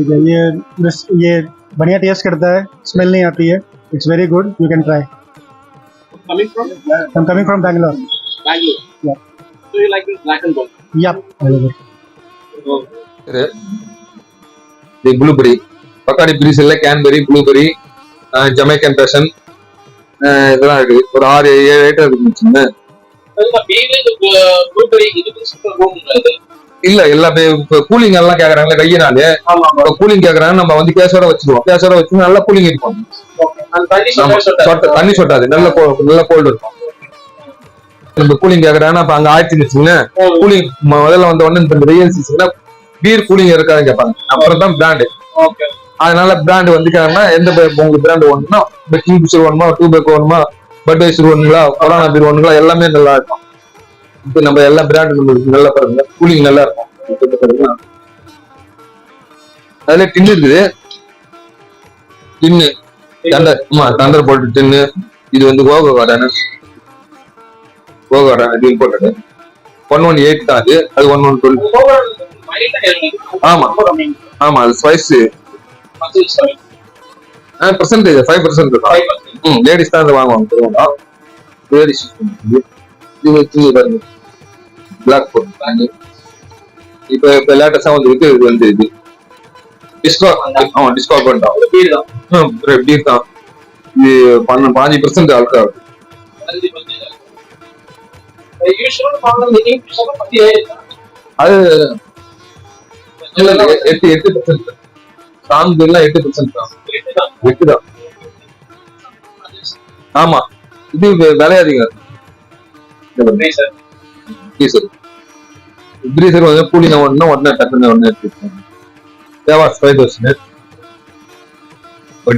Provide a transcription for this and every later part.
ठीक है ये बस ये बढ़िया टेस्ट करता है स्मेल नहीं आती है it's very good you can try Coming from I am coming from Bangalore Bangalore. Yeah. So you like this black and gold? या இது blueberry பக்காடி பிரீஸ்ல cranberry blueberry Jamaican passion இதெல்லாம் இருக்கு ஒரு ஆறு ஏழு ஐட்டம் இருக்கு வச்சுக்கோங்க. இல்ல எல்லா இப்போ கூலிங் எல்லாம் கேக்குறாங்களே ஆமா இப்போ கூலிங் கேக்குறாங்க நம்ம வந்து கேஸோட வச்சிருவோம் கேஸோட வச்சு நல்லா கூலிங் இருக்கும் தண்ணி சொட்டாது நல்ல நல்ல கோல்டு இருக்கும். நம்ம கூலிங் கேக்குறாங்கன்னா அப்ப அங்க ஆயிரத்தி வச்சுங்க கூலிங் முதல்ல வந்த உடனே இந்த வெயில் சீசன்ல பீர் கூலிங் இருக்காதுன்னு கேட்பாங்க அப்புறம் தான் பிராண்டு அதனால பிராண்ட் வந்துக்காங்கன்னா எந்த உங்களுக்கு பிராண்ட் வேணும்னா கிங் பிஷர் வேணுமா டூ பேக் வேணுமா பட் வைசர் வேணுங்களா கொரோனா பீர் வேணுங்களா எல்லாமே நல்லா இருக்கும். இப்போ நம்ம எல்லா பிராண்ட் நம்மளுக்கு நல்லா பாருங்க. கூலிங் நல்லா இருக்கும். அதுல டின்னு இருக்குது. டின்னு தண்டர் ஆமா தண்டர் போல்ட் டின்னு இது வந்து கோகோ கார்டன் கோகோ கார்டன் இது இம்போர்ட்டட் ஒன் ஒன் எயிட் தான் அது. அது ஒன் ஒன் டுவெல் ஆமா. ஆமா அது ஸ்பைஸ் பர்சன்டேஜ் ஃபைவ் பர்சன்ட் ம் லேடிஸ் தான் வாங்குவாங்க. லேடிஸ் இது பாருங்க பிளாக் போட்டு இப்போ இப்போ லேட்டஸ்டாக வந்துருக்கு இது வந்து இது. டிஸ்கோ ஆமா டிஸ்கோ பண்ணிட்டோம் எப்படி தான். இது பன்ன பாஞ்சு பர்சன்ட் ஆல்கா அது எட்டு எட்டு பர்சன்ட் சாங் எல்லாம் எட்டு பர்சன்ட் தான். எட்டு தான். ஆமா. இது விலை அதிகம் டீசல் பிரீசர் வந்து கூலிங் ஒண்ணு உடனே டக்குன்னு உடனே எடுத்துருக்காங்க தேவாஸ் ஃபைவ் தௌசண்ட் எட்டு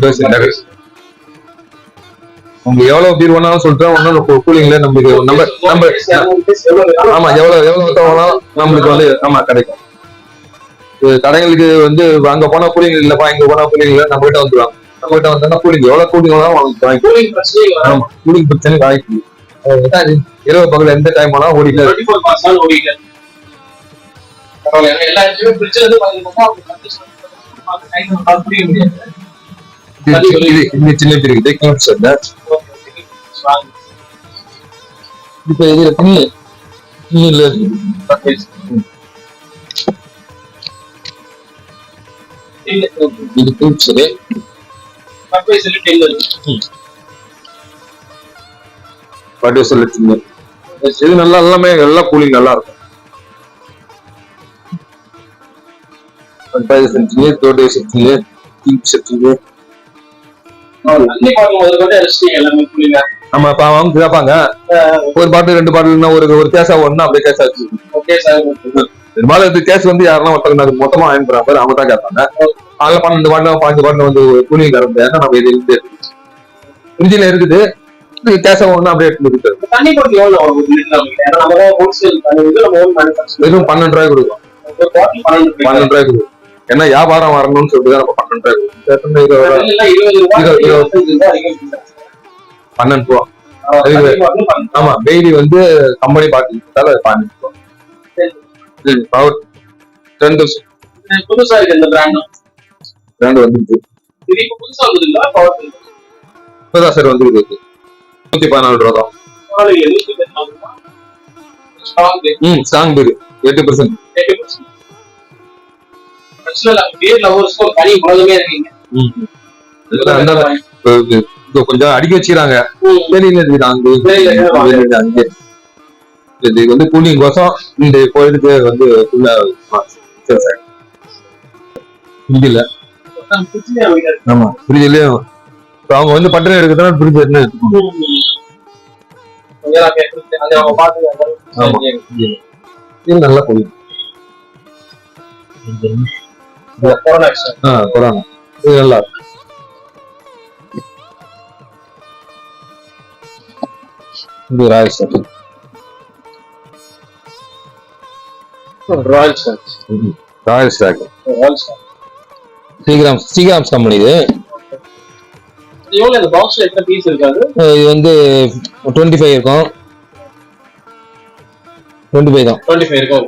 தௌசண்ட் உங்க எவ்வளவு பீர் வேணாலும் ஒன்னும் கூலிங்ல நம்மளுக்கு நம்ம நம்ம ஆமா எவ்வளவு நம்மளுக்கு வந்து ஆமா கிடைக்கும். கடைகளுக்கு வந்து அங்க போனா கூலிங் இல்லப்பா இங்க போனா கூலிங் இல்ல நம்ம கிட்ட வந்துருவாங்க. நம்ம கிட்ட வந்தா கூலிங் எவ்வளவு கூலிங் வேணாலும் வாங்கி வாங்கி ஆமா கூலிங் பிரச்சனை வாங்கி இரவு பகல் எந்த டைம் வேணாலும் ஓடிட்டு இது இது இந்த சின்ன பேர் இருக்குது கிங்ஸ் இல்ல இப்ப இதுல தண்ணி இல்ல இது கிங்ஸ் பட்டு சொல்லிட்டு இது நல்லா எல்லாமே எல்லா கூலிங் நல்லா இருக்கும். பட்டாயிரம் செஞ்சுங்க தோட்டை செஞ்சுங்க கிங் செஞ்சுங்க நம்ம இப்ப அவங்க கேட்பாங்க ஒரு பாட்டில் ரெண்டு பாட்டில்னா ஒரு ஒரு கேஸா ஒண்ணு அப்படியே கேஸா வச்சு. பெரும்பாலும் இந்த கேஸ் வந்து யாரெல்லாம் ஒருத்தங்க அது மொத்தமா வாங்கிக்கிறாங்க பாரு அவங்க தான் கேட்பாங்க. அதுல பன்னெண்டு பாட்டில் பாஞ்சு பாட்டில் வந்து கூலிங் கறந்து நம்ம இது இருந்து இருக்குது. கேஸா ஒண்ணு அப்படியே எடுத்து இருக்குது தண்ணி போட்டு எவ்வளவு ஒரு லிட்டர் நம்ம ஹோல்சேல் மேனுஃபேக்சர் வெறும் பன்னெண்டு ரூபாய் கொடுக்கும். ஒரு பாட்டில் பன்னெண்டு ரூபாய். கொடுக்கும். ஏன்னா வியாபாரம் வரணும்னு சொல்லிட்டு நம்ம பன்னெண்டு ரூபாய் பன்னெண்டு ரூபா. ஆமா டெய்லி வந்து கம்பெனி பாட்டில் பன்னெண்டு ரூபா. டென் தௌசண்ட் புதுசா இருக்கு இந்த பிராண்ட் பிராண்ட் வந்துருக்கு இது இப்ப புதுசா இப்பதான் சார் வந்துருக்கு நூத்தி பதினாலு ரூபா ம் ஸ்ட்ராங் பேரு எட்டு பர்சன்ட் எயிட்டி பர்சன்ட் கொஞ்சம் அடிக்க வச்சுக்கிறாங்க. இது வந்து கூலிங் கோசம் இந்த கோயிலுக்கு வந்து இருக்கு. ஆமா ஃப்ரிட்ஜ்லயும் இப்போ அவங்க வந்து பட்டறை எடுக்கிறதுனா ஃப்ரிட்ஜ் என்ன. இது நல்லா போகுது. கொரோனா ஆ கொரோனா. இது நல்லா இருக்கு. இது Royal Stag Royal Stag Royal sir Seagram's Seagram's company இது. எவ்வளவு இந்த பாக்ஸ்ல எத்தனை பீஸ் இருக்காது இது வந்து டுவெண்ட்டி ஃபைவ் இருக்கும் டுவெண்ட்டி ஃபைவ் தான் டுவெண்ட்டி ஃபைவ் இருக்கும்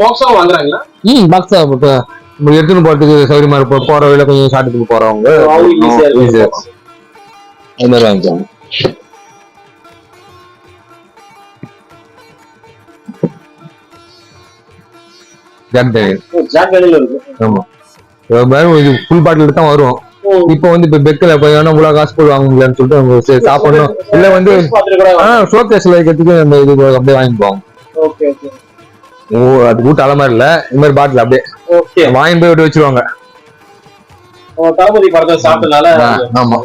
பாக்ஸாவும் வாங்குறாங்களா? ம் பாக்ஸ் இப்போ நம்ம எடுத்துன்னு போறதுக்கு போற வழியில கொஞ்சம் சாப்பிட்டு போறவங்க ஈஸியா இருக்கும் அது மாதிரி வாங்கிக்கலாம். ஜாக் டேனியல் ஜாக் டேனியல் இருக்கு. ஆமா. இது ஃபுல் பாட்டில் தான் வரும். இப்போ வந்து இப்போ பெக்கில் இப்போ வேணா இவ்வளோ காசு போட்டு வாங்க முடியலன்னு சொல்லிட்டு அவங்க சாப்பிடணும். இல்ல வந்து பார்த்துட்டு கூட ஆ ஷோகேஸ்ல வைக்கிறதுக்கு நம்ம இது அப்படியே ஓகே ஓ அது கூட்ட அலை மாதிரி இல்ல. இந்த மாதிரி பாட்டில் அப்படியே ஓகே. வாங்கி போய் விட்டு வச்சிருவாங்க. தளபதி படத்தை சாப்பிட்டனால ஆமா.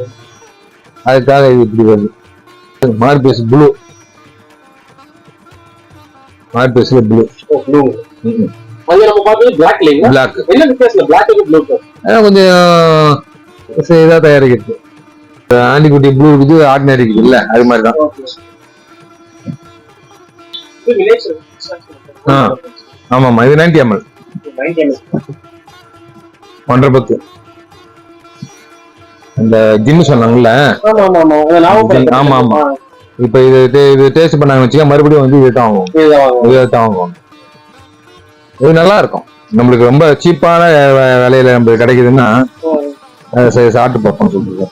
அதுக்காக இது இப்படி வருது. மார்பேஸ் ப்ளூ மார்பேஸ்ல ப்ளூ ப்ளூ அங்க நம்ம பார்த்தது பிளாக் இல்லைங்களா? பிளாக் என்ன வித்தியாசம்? பிளாக் ப்ளூ கொஞ்சம் சரி, இதா தயாரிக்கிறது. ஆண்டிக்குட்டி ப்ளூ இருக்குது ஆர்டினரி இருக்குது இல்ல அது மாதிரி தான் ஆ. ஆமாமா இது நைன்டி எம்எல் ஒன்றரை பத்து. அந்த ஜிம் சொன்னாங்கல்ல? ஆமா, ஆமா. இப்ப இது இது டேஸ்ட் பண்ணாங்க வச்சுக்க மறுபடியும் வந்து இது தான் இது தான் வாங்குவோம். இது நல்லா இருக்கும். நம்மளுக்கு ரொம்ப சீப்பான விலையில நம்மளுக்கு கிடைக்குதுன்னா சரி சாப்பிட்டு பார்ப்போம் சொல்லுங்க.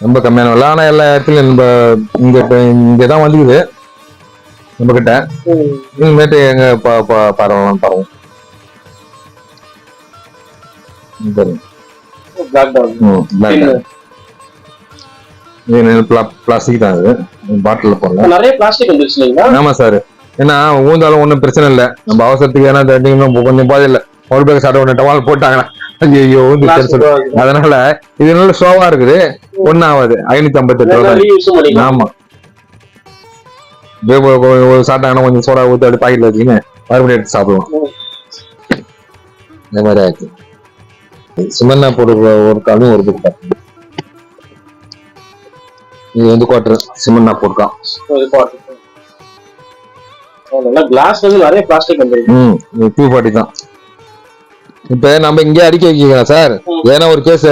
ரொம்ப கம்மியான விலை. ஆனா எல்லா இடத்துலயும் நம்ம இங்க இங்க தான் வந்துக்குது நம்ம கிட்ட இனிமேட்டு எங்க பரவலாம் பரவும் பிளாஸ்டிக் தான் இது. பாட்டில் போடலாம் நிறைய பிளாஸ்டிக் வந்துருச்சு ஆமா சார் ஏன்னா ஊந்தாலும் ஒண்ணும் பிரச்சனை இல்ல. நம்ம அவசரத்துக்கு ஏன்னா கொஞ்சம் பாதி இல்ல. ஒரு பேக் சாப்பிட ஒன்று டவால் போட்டாங்கன்னா. ஐயோ அதனால இது நல்ல ஷோவா இருக்குது. ஒன்னும் ஆகாது ஐநூத்தி ஐம்பத்தி எட்டு ஆமா. ஒரு- கொஞ்சம் சோடா ஊத்தி அப்படி பாக்கெட்ல வச்சுக்கின்னு மறுபடியும் எடுத்து சாப்பிடுவோம். இந்த மாதிரி ஆயிடுச்சு. சிமன்னா போட்டு ஒரு காலும் ஒரு புக் இது வந்து குவார்டர் சிமன்னா போட்டுக்கான் கிளாஸ் வந்து நிறைய பிளாஸ்டிக் வந்துருக்கு. ம் டூ ஃபார்ட்டி தான். இப்ப நம்ம இங்கே அடிக்க வைக்கலாம் சார். ஏன்னா ஒரு கேஸ்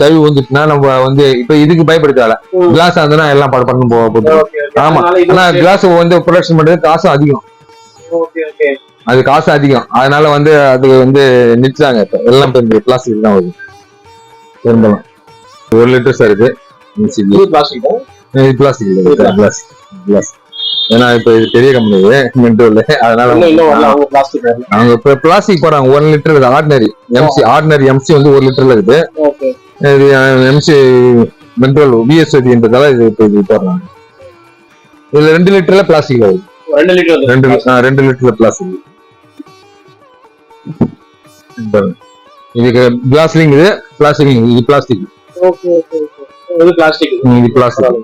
தழுவி வந்துட்டுனா நம்ம வந்து இப்ப இதுக்கு பயப்படுத்தால. கிளாஸ் இருந்ததுன்னா எல்லாம் பட பண்ணு போ போட்டு. ஆமா. ஆனா கிளாஸ் வந்து ப்ரொடக்ஷன் பண்றது காசு அதிகம். அது காசு அதிகம். அதனால வந்து அது வந்து நிறுத்தாங்க இப்ப. எல்லாம் இப்ப பிளாஸ்டிக் தான் வருது. பெரும்பாலும். ஒரு லிட்டர் சார் இது. பிளாஸ்டிக் பிளாஸ்டிக் கிளாஸ் கிளாஸ் ஏன்னா இப்ப இது பெரிய கம்பெனி மென்டோல் அதனால அவங்க பிளாஸ்டிக் இப்ப பிளாஸ்டிக் போறாங்க one litre ordinary MC ordinary MC வந்து ஒரு லிட்டர்ல இருக்குது. ஓகே. இது எம்சி மென்ட்ரல் பிஎஸ்ஓடின்றதால இது இப்போ இது போடுறாங்க. இதுல ரெண்டு லிட்டர்ல பிளாஸ்டிக் வருது ரெண்டு லிட்டர் ரெண்டு ரெண்டு லிட்டர்ல பிளாஸ்டிக் இதுக்கு கிளாஸ்லிங் இது பிளாஸ்டிக் இது பிளாஸ்டிக் ஓகே ஓகே இது பிளாஸ்டிக் இது plastic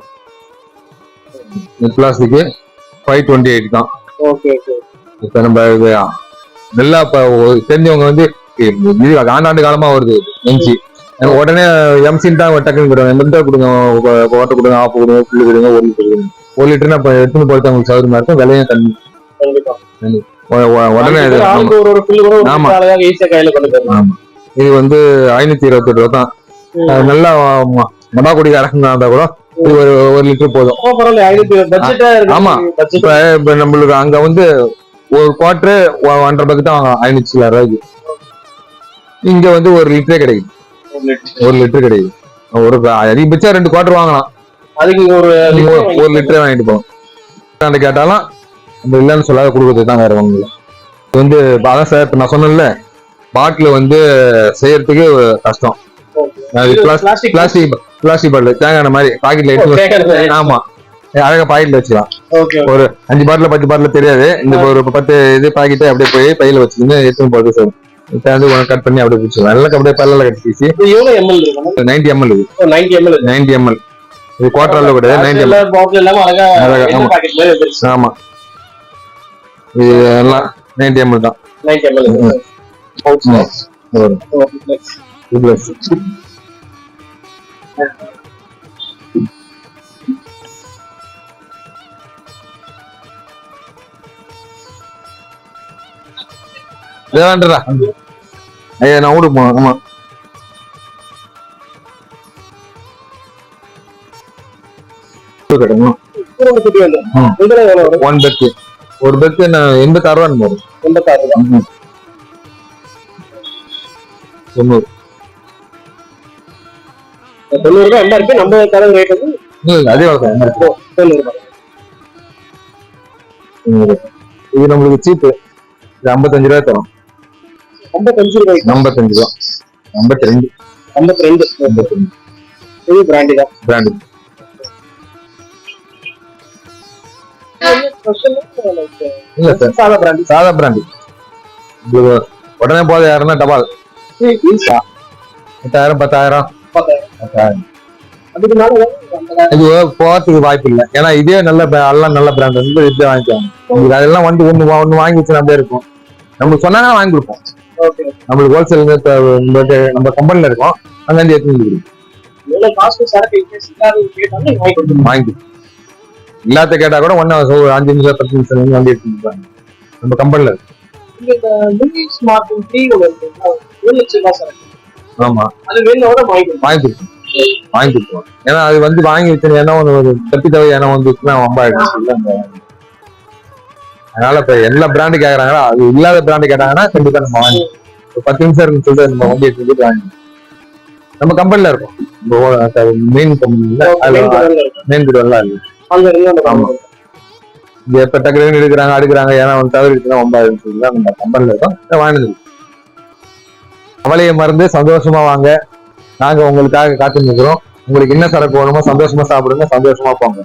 plastic five twenty eight தான். ஓகே ஓகே இப்ப நம்ம இது நல்லா இப்ப தெரிஞ்சவங்க வந்து இது ஆண்டாண்டு காலமா வருது எம்சி. உடனே எம்சின்னு தான் டக்குன்னு கொடுங்க எம்எல் கொடுங்க ஓட்ட கொடுங்க ஆஃப் கொடுங்க புல்லு கொடுங்க ஒரு லிட்டர் கொடுங்க. ஒரு லிட்டர்னா இப்ப எடுத்துன்னு போறது அவங்களுக்கு சௌகரியமா இருக்கும் விலையும் கம்மி. உடனே ஆமா. ஆமா. இது வந்து ஐநூத்தி இருபத்தி ரூபா தான். நல்லா மடா குடி அரசு இருந்தா கூட ஒரு ஒரு லிட்டர் போதும். ஆமா. இப்ப நம்மளுக்கு அங்க வந்து ஒரு குவார்டர் ஒன்றரை ரூபாய்க்கு தான் ஐநூத்தி சில ரூபாய்க்கு. இங்க வந்து ஒரு லிட்டரே கிடைக்குது. ஒரு லிட்டர். கிடைக்குது. ஒரு அதிகபட்சம் ரெண்டு குவார்டர் வாங்கலாம். அதுக்கு ஒரு ஒரு- லிட்டரே வாங்கிட்டு போகலாம். அந்த கேட்டாலும் நம்ம இல்லைன்னு சொல்லாத கொடுக்குறது தான் வேற இல்லை இது வந்து அதான் சார் இப்ப நான் சொன்னேன்ல பாட்டில் வந்து செய்யறதுக்கு கஷ்டம். பிளாஸ்டிக் பாட்டில் தேங்காய் மாதிரி பாக்கெட்ல எடுத்து ஆமா. அழகா பாக்கெட்ல வச்சுக்கலாம். ஒரு அஞ்சு பாட்டில் பத்து பாட்டில் தெரியாது. இந்த ஒரு பத்து இது பாக்கெட்டை அப்படியே போய் பையில வச்சுக்கின்னு எடுத்துன்னு போறது சார் கட் பண்ணி அப்படியே பிடிச்சிக்கலாம் எல்லாம் அப்படியே பல்ல கட்டி வீசி இது எவ்வளவு எம்எல் இருக்கும் நைன்டி எம்எல் இது. நைன்டி எம்எல் இது குவார்டர் அளவு கிடையாது நைன்டி எம்எல் ஆமா. இது எல்லாம் நைன்டி எம்எல் தான். நைன்டி எம்எல் ம். வரும். இது plus. இதை வேண்டடா ஐயா நான் ஊருக்கு போனேன் ஆமா கிடைக்கும். இதுல ஒன் பெட் ஒரு பெருக்கு நான் எண்பத்தாறு ரூபா வரும் எண்பத்தாறு ரூபா தொண்ணூறு தொண்ணூறு ரூபா எம்ஆர்பி நம்ம தர ரேட் வந்து இல்ல, இல்ல, அதே வளர்த்தேன் தொண்ணூறு. ரூபாய் இது நம்மளுக்கு சீப்பு இது ஐம்பத்தஞ்சு ரூபாய் தரும். ஐம்பத்தஞ்சு ரூபாய்க்கு. ஐம்பத்தஞ்சு ரூபா. ஐம்பத்தி ரெண்டு. ஐம்பத்தி ரெண்டு. ஐம்பத்தஞ்சு இது பிராண்டி தான் பிராண்டு இல்ல சார். சாதா பிராண்டி சாதா பிராண்டு உடனே போதும் யாருன்னா டபால் எட்டாயிரம் பத்தாயிரம். பத்தாயிரம். இது போறதுக்கு வாய்ப்பு இல்லை. ஏன்னா இதே நல்ல எல்லாம் நல்ல பிராண்ட் வந்து இதே வாங்கிக்கலாம். அதெல்லாம் வந்து ஒண்ணு ஒண்ணு வாங்கி வச்சு அப்படியே இருக்கும். நம்மளுக்கு சொன்னாங்கன்னா வாங்கி கொடுப்போம். நம்மளுக்கு ஹோல்சேல் நம்ம கம்பெனில இருக்கோம். அங்க இருந்து எடுத்து வாங்கி. இல்லாத கேட்டா கூட ஒன்னு அஞ்சு நிமிஷம் பத்து நிமிஷம் வண்டி எடுத்து கொடுப்பாங்க நம்ம கம்பெனில இருக்கு. இங்க ஆமா வாங்கி வாங்கி கொடுப்போம் ஏன்னா அது வந்து வாங்கி வச்சு ஏன்னா ஒரு தப்பி தவிர ஏன்னா வந்துச்சுன்னா ரொம்ப அதனால இப்ப எல்லா பிராண்டு கேக்குறாங்களோ? அது இல்லாத பிராண்டு கேட்டாங்கன்னா கண்டிப்பா நம்ம வாங்கி பத்து நிமிஷம் இருக்குன்னு சொல்லிட்டு நம்ம வண்டி எடுத்து போயிட்டு வாங்கி நம்ம கம்பெனில இருக்கோம். மெயின் கம்பெனில. மெயின் எல்லாம் இருக்கு ஆமா. இங்க எப்ப டக்குனு எடுக்கிறாங்க அடுக்கிறாங்க ஏன்னா வந்து தவிர்த்துனா ரொம்ப ஆயிடுச்சு இல்லை நம்ம கம்பெனில இருக்கோம். வாங்கினது. கவலையை மறந்து சந்தோஷமா வாங்க. நாங்க உங்களுக்காக காத்து நிற்கிறோம் உங்களுக்கு என்ன சரக்கு வேணுமோ சந்தோஷமா சாப்பிடுங்க சந்தோஷமா போங்க.